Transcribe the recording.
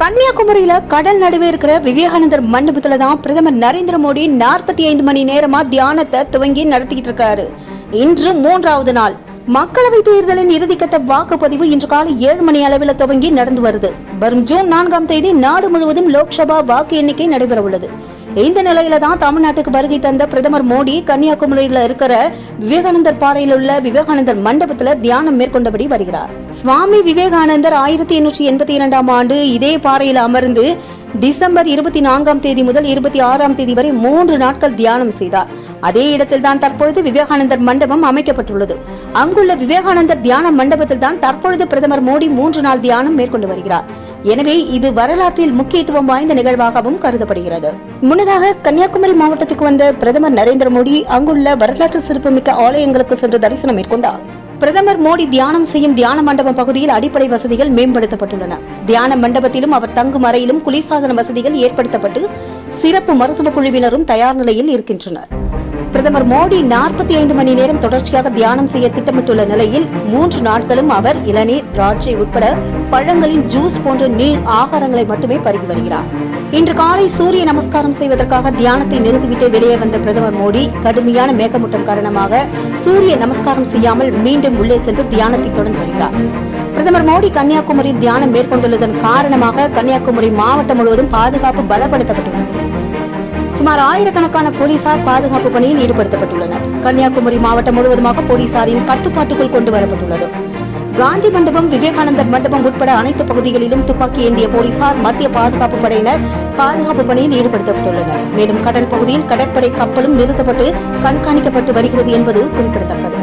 கன்னியாகுமரியில கடல் நடுவே இருக்கிற விவேகானந்தர் மண்டபத்துல தான் பிரதமர் நரேந்திர மோடி நாற்பத்தி ஐந்து மணி நேரமா தியானத்தை துவங்கி நடத்திக்கிட்டு இருக்காரு. இன்று மூன்றாவது நாள். மக்களவை தேர்தலின் இறுதிக்கட்ட வாக்குப்பதிவு இன்று காலை ஏழு மணி அளவில் துவங்கி நடந்து வருது. வரும் ஜூன் நான்காம் தேதி நாடு முழுவதும் லோக்சபா வாக்கு எண்ணிக்கை நடைபெற உள்ளது இந்த நிலையில தான் தமிழ்நாட்டுக்கு வருகை தந்த பிரதமர் மோடி கன்னியாகுமரியில இருக்கிற விவேகானந்தர் பாறையில் உள்ள விவேகானந்தர் மண்டபத்துல தியானம் மேற்கொண்டபடி வருகிறார். சுவாமி விவேகானந்தர் ஆயிரத்தி எண்ணூற்றி எண்பத்தி இரண்டாம் ஆண்டு இதே பாறையில் அமர்ந்து டிசம்பர் இருபத்தி நான்காம் தேதி முதல் இருபத்தி ஆறாம் தேதி வரை மூன்று நாட்கள் தியானம் செய்தார். அதே இடத்தில் தான் தற்பொழுது விவேகானந்தர் மண்டபம் அமைக்கப்பட்டுள்ளது. அங்குள்ள விவேகானந்தர் தியான மண்டபத்தில் தான் தற்பொழுது பிரதமர் மோடி மூன்று நாள் தியானம் மேற்கொண்டு வருகிறார். எனவே இது வரலாற்றில் முக்கியத்துவம் வாய்ந்த நிகழ்வாகவும் கருதப்படுகிறது. முன்னதாக கன்னியாகுமரி மாவட்டத்துக்கு வந்த பிரதமர் நரேந்திர மோடி அங்குள்ள வரலாற்று சிறப்புமிக்க ஆலயங்களுக்கு சென்று தரிசனம் மேற்கொண்டார். பிரதமர் மோடி தியானம் செய்யும் தியான மண்டபம் பகுதியில் அடிப்படை வசதிகள் மேம்படுத்தப்பட்டுள்ளன. தியான மண்டபத்திலும் அவர் தங்கும் அறையிலும் குளிர்சாதன வசதிகள் ஏற்படுத்தப்பட்டு சிறப்பு மருத்துவ குழுவினரும் தயார் நிலையில் இருக்கின்றனர். பிரதமர் மோடி நாற்பத்தி ஐந்து மணி நேரம் தொடர்ச்சியாக தியானம் செய்ய திட்டமிட்டுள்ள நிலையில் மூன்று நாட்களும் அவர் இளநீர் திராட்சை உட்பட பழங்களின் ஜூஸ் போன்ற நீர் ஆகாரங்களை மட்டுமே பருகி வருகிறார். இன்று காலை சூரிய நமஸ்காரம் செய்வதற்காக தியானத்தை நிறுத்திவிட்டு வெளியே வந்த பிரதமர் மோடி கடுமையான மேகமூட்டம் காரணமாக சூரிய நமஸ்காரம் செய்யாமல் மீண்டும் உள்ளே சென்று தியானத்தை தொடர்ந்து வருகிறார். பிரதமர் மோடி கன்னியாகுமரியில் தியானம் மேற்கொண்டுள்ளதன் காரணமாக கன்னியாகுமரி மாவட்டம் முழுவதும் பாதுகாப்பு பலப்படுத்தப்பட்டுள்ளது. சுமார் ஆயிரக்கணக்கான போலீசார் பாதுகாப்பு பணியில் ஈடுபடுத்தப்பட்டுள்ளனர். கன்னியாகுமரி மாவட்டம் முழுவதுமாக போலீசாரின் கட்டுப்பாட்டுக்குள் கொண்டு வரப்பட்டுள்ளது. காந்தி மண்டபம் விவேகானந்தர் மண்டபம் உட்பட அனைத்து பகுதிகளிலும் துப்பாக்கி ஏந்திய போலீசார் மத்திய பாதுகாப்பு படையினர் பாதுகாப்பு பணியில் ஈடுபடுத்தப்பட்டுள்ளனர். மேலும் கடல் பகுதியில் கடற்படை கப்பலும் நிறுத்தப்பட்டு கண்காணிக்கப்பட்டு வருகிறது என்பது குறிப்பிடத்தக்கது.